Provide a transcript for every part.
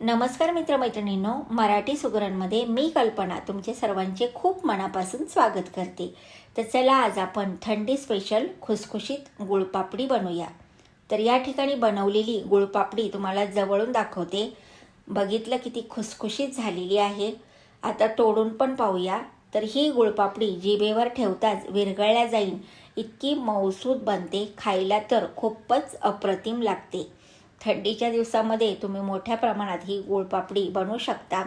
नमस्कार मित्रमैत्रिणींनो मराठी सुगरणमध्ये मी कल्पना तुमचे सर्वांचे खूप मनापासून स्वागत करते. तर चला आज आपण थंडी स्पेशल खुसखुशीत गुळपापडी बनवूया. तर या ठिकाणी बनवलेली गुळपापडी तुम्हाला जवळून दाखवते. बघितलं किती खुसखुशीत झालेली आहे. आता तोडून पण पाहूया. तर ही गुळपापडी जिभेवर ठेवताच विरघळल्या जाईल इतकी मौसूद बनते. खायला तर खूपच अप्रतिम लागते. थंडीच्या दिवसामध्ये तुम्ही मोठ्या प्रमाणात ही गुळपापडी बनवू शकता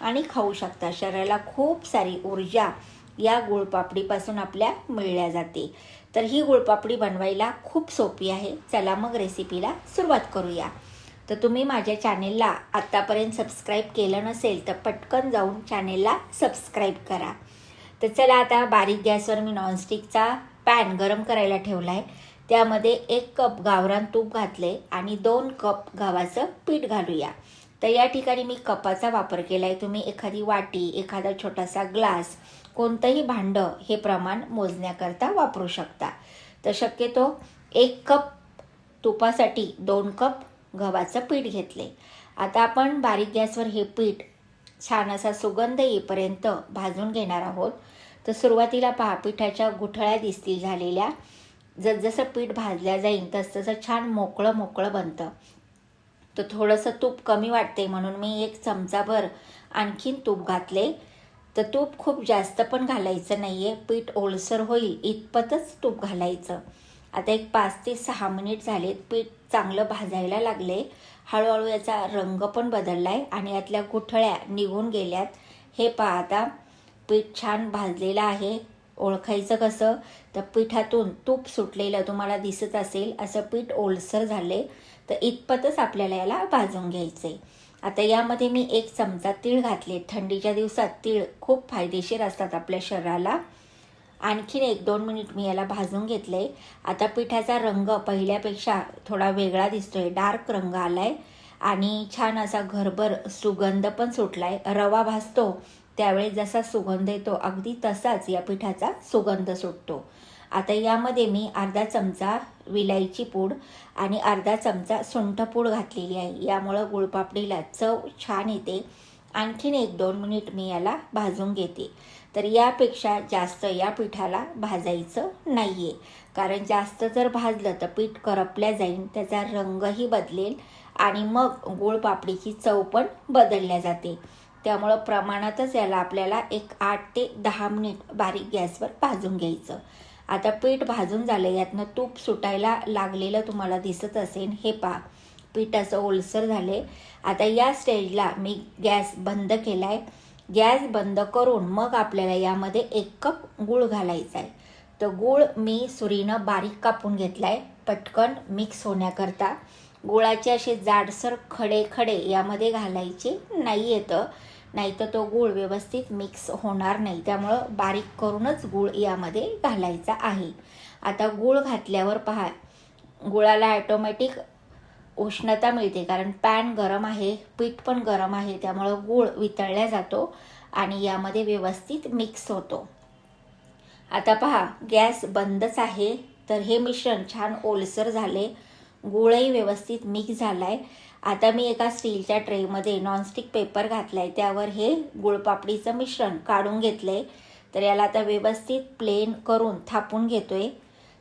आणि खाऊ शकता. शरीराला खूप सारी ऊर्जा या गुळपापडीपासून आपल्या मिळल्या जाते. तर ही गुळपापडी बनवायला खूप सोपी आहे. चला मग रेसिपीला सुरुवात करूया. तर तुम्ही माझ्या चॅनेलला आत्तापर्यंत सबस्क्राईब केलं नसेल तर पटकन जाऊन चॅनेलला सबस्क्राईब करा. तर चला आता बारीक गॅसवर मी नॉनस्टिकचा पॅन गरम करायला ठेवला आहे. त्यामध्ये एक कप गावरान तूप घातले आणि दोन कप गव्हाचं पीठ घालूया. तर या ठिकाणी मी कपाचा वापर केला आहे तुम्ही एखादी वाटी एखादा छोटासा ग्लास कोणतंही भांडं हे प्रमाण मोजण्याकरता वापरू शकता. तर शक्यतो एक कप तुपासाठी दोन कप गव्हाचं पीठ घेतले. आता आपण बारीक गॅसवर हे पीठ छान असा सुगंध येईपर्यंत भाजून घेणार आहोत. तर सुरुवातीला पहा पिठाच्या गुठळ्या दिसतील झालेल्या. जसजसं पीठ भाजल्या जाईल तसतसं छान मोकळं मोकळं बनतं. तर थोडंसं तूप कमी वाटते म्हणून मी एक चमचाभर आणखीन तूप घातले तर तूप खूप जास्त पण घालायचं नाही आहे पीठ ओलसर होईल इतपतच तूप घालायचं. आता एक पाच ते सहा मिनिट झालेत पीठ चांगलं भाजायला लागले हळूहळू याचा रंग पण बदलला आहे आणि यातल्या गुठळ्या निघून गेल्यात. हे पाहता पीठ छान भाजलेलं आहे. ओळखायचं कसं? तर पिठातून तूप सुटलेलं तुम्हाला दिसत असेल असं पीठ ओलसर झाले तर इतपतच आपल्याला याला भाजून घ्यायचं आहे आता यामध्ये मी एक चमचा तीळ घातले. थंडीच्या दिवसात तीळ खूप फायदेशीर असतात आपल्या शरीराला. आणखीन एक दोन मिनिट मी याला भाजून घेतले आता पिठाचा रंग पहिल्यापेक्षा थोडा वेगळा दिसतोय. डार्क रंग आलाय आणि छान असा घरभर सुगंध पण सुटलाय. रवा भाजतो त्यावेळी जसा सुगंध येतो अगदी तसाच या पिठाचा सुगंध सुटतो. आता यामध्ये मी अर्धा चमचा विलायची पूड आणि अर्धा चमचा सुंठ पूड घातलेली आहे. यामुळं गुळपापडीला चव छान येते. आणखीन एक दोन मिनिट मी याला भाजून घेते. तर यापेक्षा जास्त या पिठाला भाजायचं नाही आहे कारण जास्त जर भाजलं तर पीठ करपल्या जाईल त्याचा रंगही बदलेल आणि मग गुळपापडीची चव पण बदलल्या जाते. त्यामुळं प्रमाणातच याला आपल्याला एक आठ ते दहा मिनिट बारीक गॅसवर भाजून घ्यायचं. आता पीठ भाजून झालं यातनं तूप सुटायला लागलेलं तुम्हाला दिसत असेल हे पहा. पीठ असं ओलसर झाले आता या स्टेजला मी गॅस बंद केला आहे गॅस बंद करून मग आपल्याला यामध्ये एक कप गूळ घालायचा आहे तर गूळ मी सुरीनं बारीक कापून घेतला आहे पटकन मिक्स होण्याकरता. गुळाचे असे जाडसर खडे खडे यामध्ये घालायचे नाही येतं नाही तर तो गूळ व्यवस्थित मिक्स होणार नाही. त्यामुळं बारीक करूनच गूळ यामध्ये घालायचा आहे. आता गूळ घातल्यावर पहा गुळाला ॲटोमॅटिक उष्णता मिळते कारण पॅन गरम आहे पीठ पण गरम आहे त्यामुळं गूळ वितळल्या जातो आणि यामध्ये व्यवस्थित मिक्स होतो. आता पहा गॅस बंदच आहे. तर हे मिश्रण छान ओलसर झाले. गुळही व्यवस्थित मिक्स झाला आहे आता मी एका स्टीलच्या ट्रेमध्ये नॉनस्टिक पेपर घातला आहे त्यावर हे गुळपापडीचं मिश्रण काढून घेतलं आहे तर याला आता व्यवस्थित प्लेन करून थापून घेतो आहे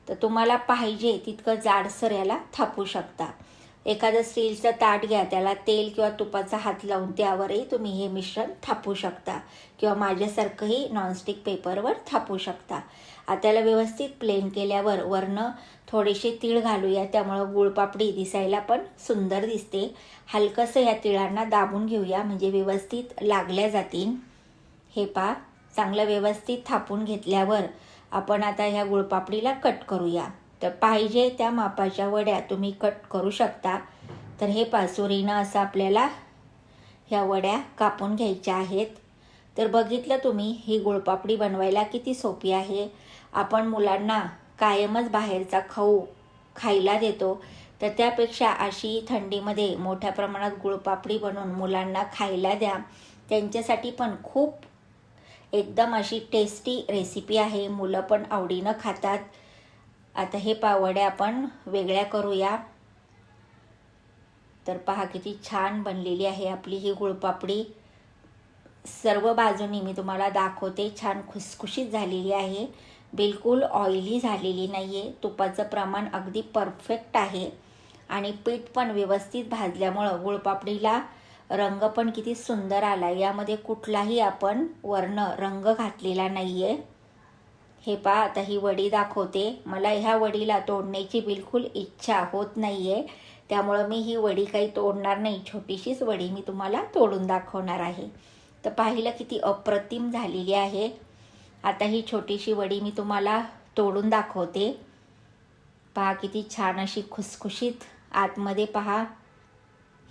तर तुम्हाला पाहिजे तितकं जाडसर याला थापू शकता. एखादं स्टीलचं ताट घ्या त्याला तेल किंवा तुपाचा हात लावून त्यावरही तुम्ही हे मिश्रण थापू शकता किंवा माझ्यासारखंही नॉनस्टिक पेपरवर थापू शकता. त्याला व्यवस्थित प्लेन केल्यावर वरनं थोडेसे तीळ घालूया त्यामुळं गुळपापडी दिसायला पण सुंदर दिसते. हलकंसं या तिळांना दाबून घेऊया म्हणजे व्यवस्थित लागल्या जातील. हे पा चांगलं व्यवस्थित थापून घेतल्यावर आपण आता ह्या गुळपापडीला कट करूया. तर पाहिजे त्या मापाच्या वड्या तुम्ही कट करू शकता. तर हे पासुरीनं असं आपल्याला ह्या वड्या कापून घ्यायच्या आहेत. तर बघितलं तुम्ही ही गुळपापडी बनवायला किती सोपी आहे. आपण मुलांना कायमच बाहेरचा खाऊ खायला देतो. तर त्यापेक्षा अशी थंडीमध्ये मोठ्या प्रमाणात गुळपापडी बनवून मुलांना खायला द्या. त्यांच्यासाठी पण खूप एकदम अशी टेस्टी रेसिपी आहे. मुलं पण आवडीनं खातात. आता हे पावड्या आपण वेगळ्या करूया. तर पहा किती छान बनलेली आहे आपली ही गुळपापडी. सर्व बाजूनी मी तुम्हाला दाखवते छान खुसखुशीत झालेली आहे. बिलकुल ऑइली झालेली नाही आहे तुपाचं प्रमाण अगदी परफेक्ट आहे. आणि पीठ पण व्यवस्थित भाजल्यामुळं गुळपापडीला रंग पण किती सुंदर आला. यामध्ये कुठलाही आपण वर्ण रंग घातलेला नाही आहे हे पहा आता ही वडी दाखवते. मला ह्या वडीला तोडण्याची बिलकुल इच्छा होत नाही आहे त्यामुळं मी ही वडी काही तोडणार नाही. छोटीशीच वडी मी तुम्हाला तोडून दाखवणार आहे. तर पाहिलं किती अप्रतिम झालेली आहे. आता ही छोटीशी वडी मी तुम्हाला तोडून दाखवते. पहा किती छान अशी खुसखुशीत आतमध्ये पहा.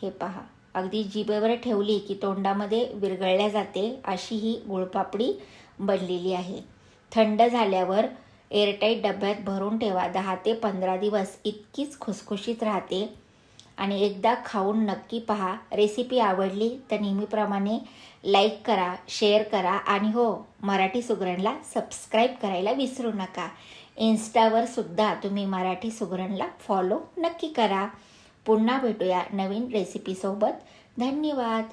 हे पहा. अगदी जिभेवर ठेवली की तोंडामध्ये विरघळल्या जाते. अशी ही गुळपापडी बनलेली आहे. थंड झाल्यावर एअरटाईट डब्यात भरून ठेवा. दहा ते पंधरा दिवस इतकीच खुसखुशीत राहते. आणि एकदा खाऊन नक्की पहा. रेसिपी आवडली तर नेहमीप्रमाणे लाईक करा शेअर करा आणि हो मराठी सुगरणला सबस्क्राईब करायला विसरू नका. इन्स्टावर सुद्धा तुम्ही मराठी सुगरणला फॉलो नक्की करा. पुन्हा भेटूया नवीन रेसिपीसोबत धन्यवाद.